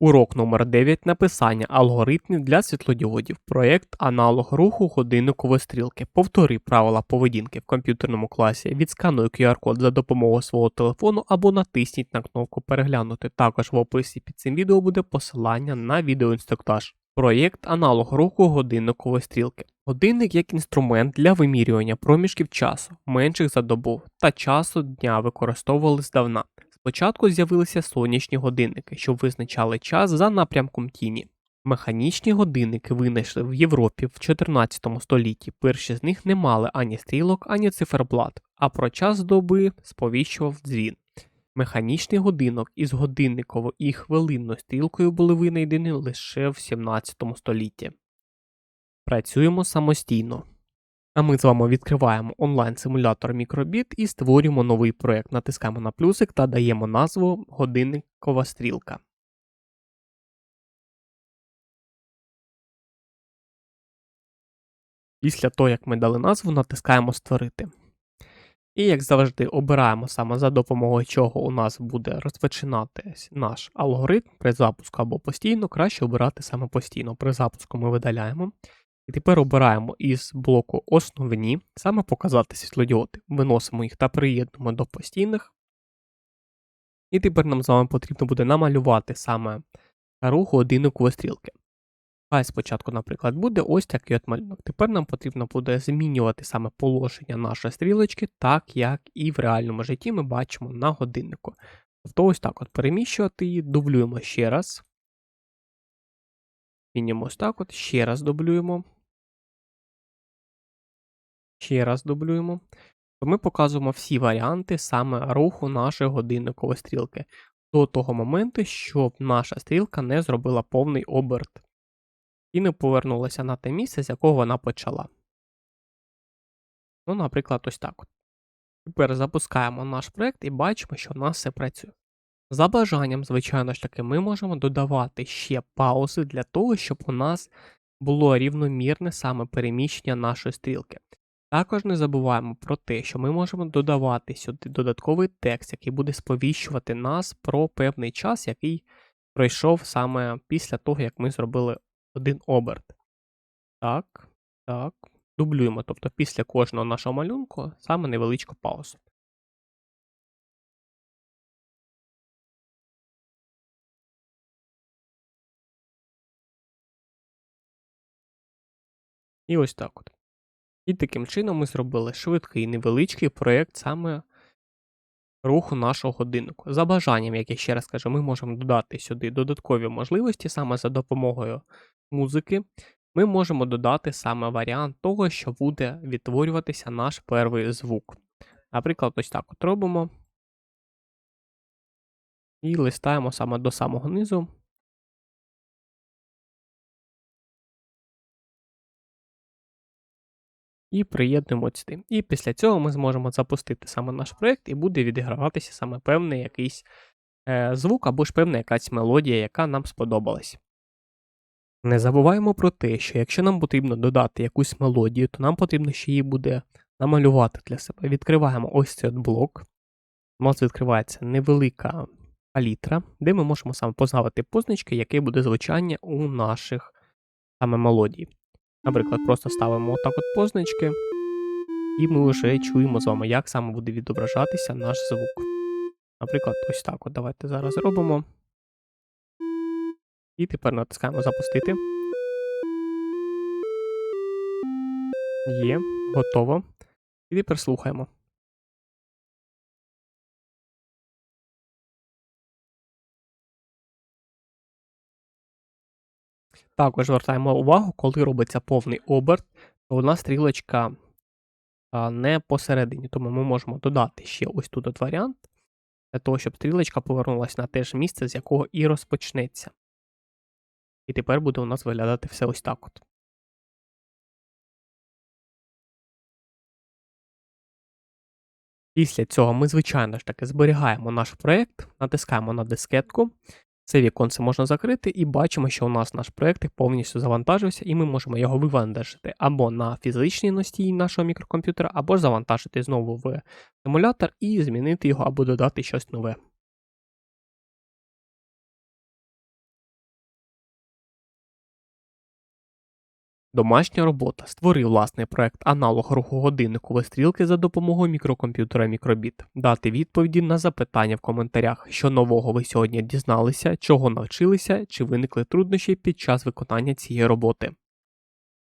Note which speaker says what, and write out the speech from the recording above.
Speaker 1: Урок номер 9 Написання алгоритмів для світлодіодів. Проєкт Аналог руху годинникової стрілки. Повтори правила поведінки в комп'ютерному класі, відскануй QR-код за допомогою свого телефону або натисніть на кнопку Переглянути. Також в описі під цим відео буде посилання на відеоінструктаж. Проєкт Аналог руху годинникової стрілки. Годинник як інструмент для вимірювання проміжків часу, менших за добу та часу дня використовували здавна. Спочатку з'явилися сонячні годинники, що визначали час за напрямком тіні. Механічні годинники винайшли в Європі в 14 столітті. Перші з них не мали ані стрілок, ані циферблат, а про час доби сповіщував дзвін. Механічний годинок із годинниковою і хвилинною стрілкою були винайдені лише в 17 столітті. Працюємо самостійно. А ми з вами відкриваємо онлайн-симулятор мікробіт і створюємо новий проєкт. Натискаємо на плюсик та даємо назву Годинникова стрілка. Після того, як ми дали назву, натискаємо Створити. І, як завжди, обираємо саме за допомогою чого у нас буде розпочинатись наш алгоритм при запуску або постійно, краще обирати саме постійно. При запуску ми видаляємо. І тепер обираємо із блоку Основні, саме показати світлодіоди. Виносимо їх та приєднуємо до постійних. І тепер нам з вами потрібно буде намалювати саме рух годинникової стрілки. Хай спочатку, наприклад, буде ось такий от малюнок. Тепер нам потрібно буде змінювати саме положення нашої стрілочки, так як і в реальному житті ми бачимо на годиннику. Тобто ось так от переміщувати її, дублюємо ще раз. Змінюємо ось так от, ще раз дублюємо. Ще раз дублюємо. То ми показуємо всі варіанти саме руху нашої годинникової стрілки до того моменту, щоб наша стрілка не зробила повний оберт і не повернулася на те місце, з якого вона почала. Ну, наприклад, ось так. от. Тепер запускаємо наш проєкт і бачимо, що у нас все працює. За бажанням, звичайно ж таки, ми можемо додавати ще паузи для того, щоб у нас було рівномірне саме переміщення нашої стрілки. Також не забуваємо про те, що ми можемо додавати сюди додатковий текст, який буде сповіщувати нас про певний час, який пройшов саме після того, як ми зробили один оберт. Так, так. Дублюємо, тобто після кожного нашого малюнку саме невеличку паузу. І ось так от. І таким чином ми зробили швидкий невеличкий проєкт саме руху нашого годиннику. За бажанням, як я ще раз кажу, ми можемо додати сюди додаткові можливості саме за допомогою музики. Ми можемо додати саме варіант того, що буде відтворюватися наш перший звук. Наприклад, ось так от робимо. І листаємо саме до самого низу. І приєднуємо сюди. І після цього ми зможемо запустити саме наш проєкт, і буде відіграватися саме певний якийсь е, звук або ж певна якась мелодія, яка нам сподобалась. Не забуваємо про те, що якщо нам потрібно додати якусь мелодію, то нам потрібно ще її буде намалювати для себе. Відкриваємо ось цей от блок. У нас відкривається невелика палітра, де ми можемо саме позначити позначки, яке буде звучання у наших саме мелодій. Наприклад, просто ставимо отак от позначки, і ми вже чуємо з вами, як саме буде відображатися наш звук. Наприклад, ось так от давайте зараз зробимо. І тепер натискаємо запустити. Є, готово. І тепер слухаємо. Також звертаємо увагу, коли робиться повний оберт, то у нас стрілочка не посередині, тому ми можемо додати ще ось тут от варіант, для того, щоб стрілочка повернулася на те ж місце, з якого і розпочнеться. І тепер буде у нас виглядати все ось так от. Після цього ми, звичайно ж таки, зберігаємо наш проєкт, натискаємо на дискетку. Це віконце можна закрити, і бачимо, що у нас наш проєкт повністю завантажився, і ми можемо його вивантажити або на фізичній носії нашого мікрокомп'ютера, або завантажити знову в симулятор і змінити його, або додати щось нове. Домашня робота. Створи власний проект аналог руху годинникової стрілки за допомогою мікрокомп'ютера мікробіт. Дати відповіді на запитання в коментарях, що нового ви сьогодні дізналися, чого навчилися, чи виникли труднощі під час виконання цієї роботи.